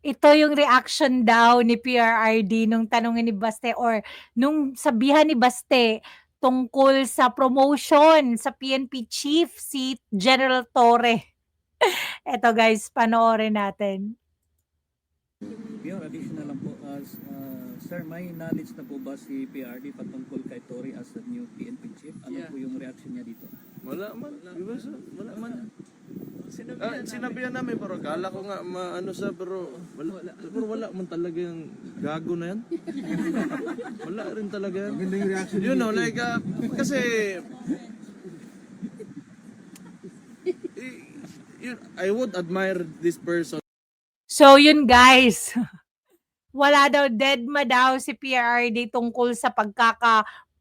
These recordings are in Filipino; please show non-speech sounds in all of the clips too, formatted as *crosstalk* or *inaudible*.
Ito yung reaction daw ni PRRD nung tanungin ni Baste or nung sabihan ni Baste tungkol sa promotion sa PNP chief si General Torre. *laughs* Eto guys, panoorin natin. Mayor, additional lang po. As, uh, sir, may knowledge na po ba si PRD patungkol kay Tory as the new PNP chief? Ano Yeah. po yung reaction niya dito? Wala man. Sir? Wala man. Sinabi Ah, sinabihan namin pero kala ko nga maano sa pero wala, pero wala man talaga yung gago na yan. *laughs* wala rin talaga yan. Maganda yung reaction You know, like, ah, kasi, eh, I would admire this person So yun guys. *laughs* Wala daw deadma daw si PRRD tungkol sa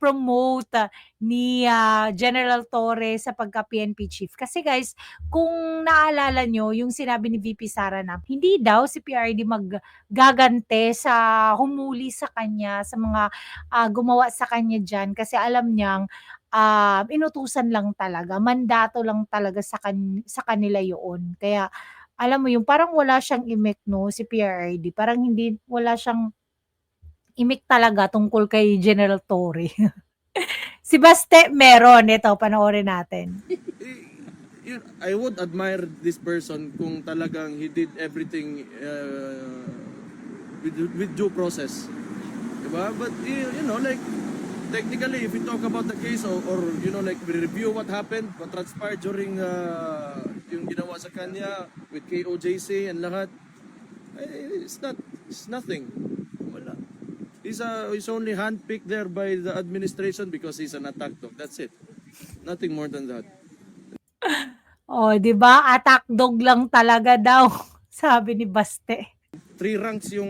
pagkaka-promote ni ah, General Torre sa pagka-PNP chief. Kasi guys, kung naalala nyo, yung sinabi ni VP Sara na hindi daw si PRD maggagante sa humuli sa kanya, sa mga ah, gumawa sa kanya dyan. Kasi alam niyang ah, inutusan lang talaga, mandato lang talaga sa, kan- sa kanila yun. Kaya alam mo yung parang wala siyang imik no si PRRD. Parang hindi wala siyang imik talaga tungkol kay General Torre. *laughs* si Baste meron ito panoorin natin. eh, I would admire this person kung talagang he did everything uh, with, with due process. Diba? But, you, you know, like, technically, if we talk about the case or, or you know, like, we review what happened, what transpired during uh, yung ginawa sa kanya with KOJC and lahat, eh, it's not, it's nothing. He's, uh, he's only handpicked there by the administration because he's an attack dog. That's it. Nothing more than that. *laughs* Oh, 'di ba? Attack dog lang talaga daw, *laughs* sabi ni Baste. three ranks yung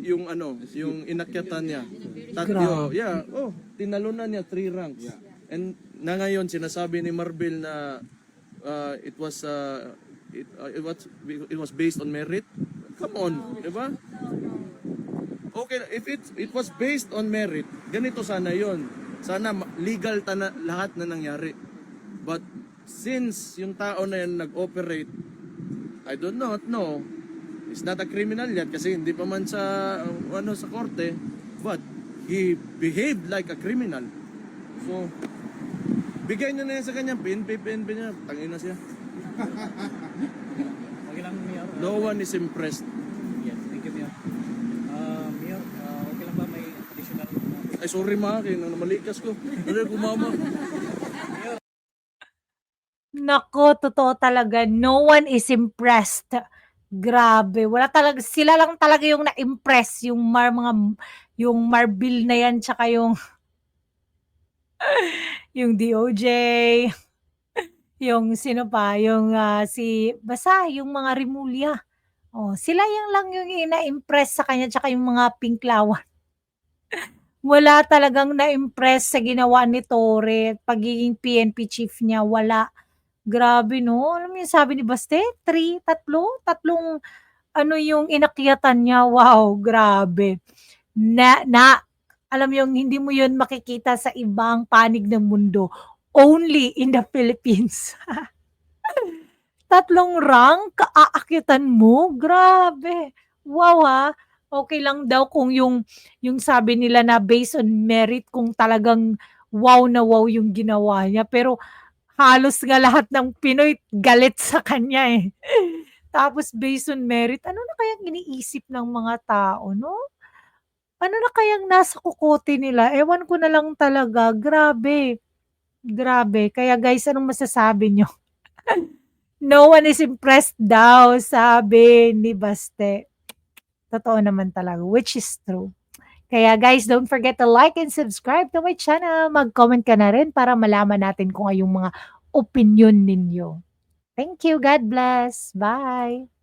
yung ano, yung inakyatan niya. Tatlo, yeah, oh, tinalunan niya three ranks. And na ngayon sinasabi ni Marvel na uh, it was uh, it, uh, it was it was based on merit. Come on, 'di ba? Okay, if it it was based on merit, ganito sana 'yon. Sana legal tana, lahat na nangyari. But since yung tao na yan nag-operate I do not know. He's not a criminal yet kasi hindi pa man sa ano sa korte, but he behaved like a criminal. So bigay niyo na yan sa kanya, PNP, PNP niya, tangin na siya. *laughs* No one is impressed. Yes, thank you, Mayor. Uh, Mayor, uh, okay lang ba may additional uh, Ay sorry ma, kaya namalikas ko. Ano ko mama? Nako, totoo talaga. No one is impressed. Grabe. Wala talaga. Sila lang talaga yung na-impress. Yung mar, mga, yung Marbil na yan, tsaka yung, *laughs* yung DOJ, yung sino pa, yung ah, si, basta yung mga Rimulya. Oh, sila yung lang yung ina-impress sa kanya, tsaka yung mga pinklawan. Wala talagang na-impress sa ginawa ni Torre, pagiging PNP chief niya, wala. Grabe 'no, alam mo yung sabi ni Baste, 3, tatlo, tatlong ano yung inakyatan niya, wow, grabe. Na na alam yung hindi mo yun makikita sa ibang panig ng mundo, only in the Philippines. *laughs* Tatlong rank aakyatan mo, grabe. Wow, ha. Okey lang daw kung yung yung sabi nila na based on merit kung talagang wow na wow yung ginawa niya, pero halos nga lahat ng Pinoy galit sa kanya, eh. *laughs* Tapos based on merit, ano na kayang iniisip ng mga tao 'no? Ano na kayang nasa kukote nila, ewan ko na lang talaga, grabe. Grabe, kaya guys anong masasabi niyo? *laughs* No one is impressed daw, sabi ni Baste. Totoo naman talaga, which is true. Kaya guys, don't forget to like and subscribe to my channel. Mag-comment ka na rin para malaman natin kung ano yung mga opinyon ninyo. Thank you. God bless. Bye.